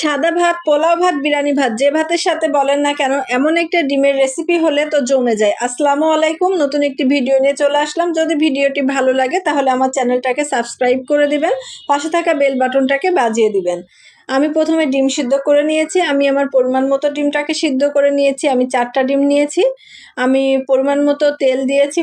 সাদা ভাত, পোলাও ভাত, বিরিয়ানি ভাত, যে ভাতের সাথে বলেন না কেন, এমন একটা ডিমের রেসিপি হলে তো জমে যায়। আসসালামু আলাইকুম, নতুন একটি ভিডিও নিয়ে চলে আসলাম। যদি ভিডিওটি ভালো লাগে, তাহলে আমার চ্যানেলটাকে সাবস্ক্রাইব করে দিবেন, পাশে থাকা বেল বাটনটাকে বাজিয়ে দিবেন। আমি প্রথমে ডিম সিদ্ধ করে নিয়েছি, আমি আমার পরিমাণ মতো ডিমটাকে সিদ্ধ করে নিয়েছি, আমি চারটা ডিম নিয়েছি। আমি পরিমাণ মতো তেল দিয়েছি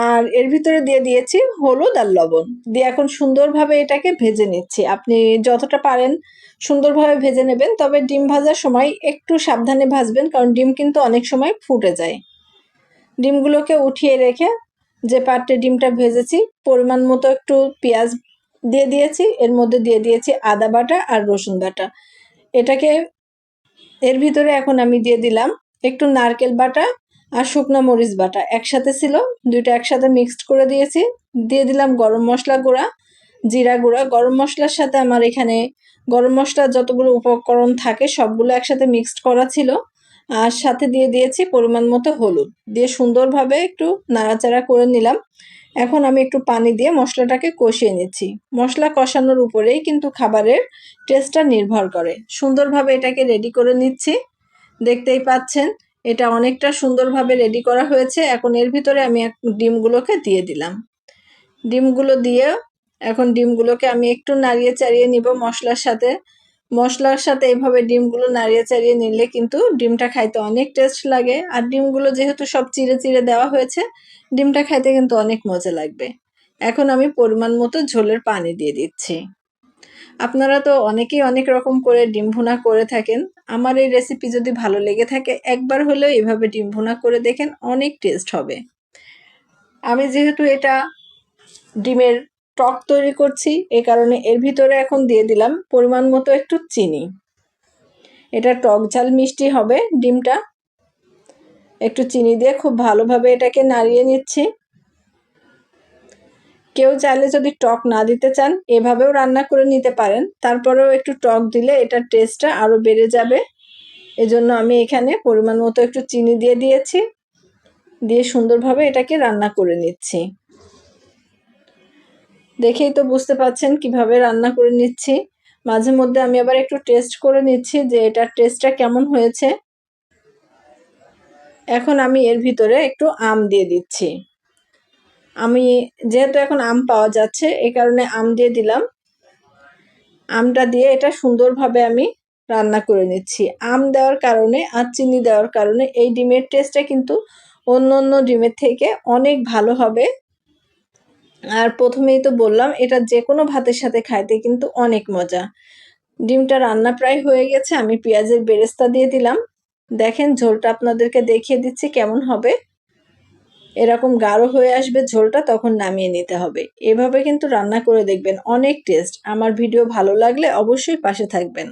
আর এর ভিতরে দিয়ে দিয়েছি হলুদ আর লবণ। দিয়ে এখন সুন্দরভাবে এটাকে ভেজে নিচ্ছি। আপনি যতটা পারেন সুন্দরভাবে ভেজে নেবেন, তবে ডিম ভাজার সময় একটু সাবধানে ভাজবেন, কারণ ডিম কিন্তু অনেক সময় ফুটে যায়। ডিমগুলোকে উঠিয়ে রেখে যে পাত্রে ডিমটা ভেজেছি, পরিমাণ মতো একটু পেঁয়াজ দিয়ে দিয়েছি, এর মধ্যে দিয়ে দিয়েছি আদা বাটা আর রসুন বাটা। এটাকে এর ভিতরে এখন আমি দিয়ে দিলাম একটু নারকেল বাটা আর শুকনো মরিচ বাটা। একসাথে ছিল, দুইটা একসাথে মিক্সড করে দিয়েছি। দিয়ে দিলাম গরম মশলা গুঁড়া, জিরা গুঁড়া। গরম মশলার সাথে আমার এখানে গরম মশলার যতগুলো উপকরণ থাকে, সবগুলো একসাথে মিক্সড করা ছিল। আর সাথে দিয়ে দিয়েছি পরিমাণ মতো হলুদ। দিয়ে সুন্দরভাবে একটু নাড়াচাড়া করে নিলাম। এখন আমি একটু পানি দিয়ে মশলাটাকে কষিয়ে নিচ্ছি। মশলা কষানোর উপরেই কিন্তু খাবারের টেস্টটা নির্ভর করে। সুন্দরভাবে এটাকে রেডি করে নিচ্ছি। দেখতেই পাচ্ছেন এটা অনেকটা সুন্দরভাবে রেডি করা হয়েছে। এখন এর ভিতরে আমি ডিমগুলোকে দিয়ে দিলাম। ডিমগুলো দিয়ে এখন ডিমগুলোকে আমি একটু নাড়িয়ে চাড়িয়ে নিব মশলার সাথে। মশলার সাথে এইভাবে ডিমগুলো নাড়িয়ে চাড়িয়ে নিলে কিন্তু ডিমটা খাইতে অনেক টেস্ট লাগে। আর ডিমগুলো যেহেতু সব চিড়ে চিড়ে দেওয়া হয়েছে, ডিমটা খাইতে কিন্তু অনেক মজা লাগবে। এখন আমি পরিমাণ মতো ঝোলের পানি দিয়ে দিচ্ছি। আপনারা তো অনেকেই অনেক রকম করে ডিম ভুনা করে থাকেন। আমার এই রেসিপি যদি ভালো লেগে থাকে, একবার হলেও এভাবে ডিম ভুনা করে দেখেন অনেক টেস্ট হবে। আমি যেহেতু এটা ডিমের টক তৈরি করছি, এ কারণে এর ভিতরে এখন দিয়ে দিলাম পরিমাণ মতো একটু চিনি। এটা টক ঝাল মিষ্টি হবে ডিমটা। একটু চিনি দিয়ে খুব ভালোভাবে এটাকে নাড়িয়ে নিচ্ছি। কেউ চাইলে যদি টক না দিতে চান, এভাবেও রান্না করে নিতে পারেন। তারপরেও একটু টক দিলে এটার টেস্টটা আরও বেড়ে যাবে। এজন্য আমি এখানে পরিমাণ মতো একটু চিনি দিয়ে দিয়েছি। দিয়ে সুন্দরভাবে এটাকে রান্না করে নিচ্ছি। দেখেই তো বুঝতে পাচ্ছেন কীভাবে রান্না করে নিচ্ছি। মাঝে মধ্যে আমি আবার একটু টেস্ট করে নিচ্ছি যে এটার টেস্টটা কেমন হয়েছে। এখন আমি এর ভিতরে একটু আম দিয়ে দিচ্ছি। আমি যেহেতু এখন আম পাওয়া যাচ্ছে এই কারণে আম দিয়ে দিলাম। আমটা দিয়ে এটা সুন্দরভাবে আমি রান্না করে নিচ্ছি। আম দেওয়ার কারণে আর চিনি দেওয়ার কারণে এই ডিমের টেস্টটা কিন্তু অন্য অন্য ডিমের থেকে অনেক ভালো হবে। আর প্রথমেই তো বললাম, এটা যে কোনো ভাতের সাথে খাইতে কিন্তু অনেক মজা। ডিমটা রান্না প্রায় হয়ে গেছে, আমি পেঁয়াজের বেরেস্তা দিয়ে দিলাম। দেখেন ঝোলটা আপনাদেরকে দেখিয়ে দিচ্ছি কেমন হবে। এরকম গাঢ় হয়ে আসবে ঝোলটা, তখন নামিয়ে নিতে হবে। এভাবে কিন্তু রান্না করে দেখবেন, অনেক টেস্ট। আমার ভিডিও ভালো লাগলে অবশ্যই পাশে থাকবেন।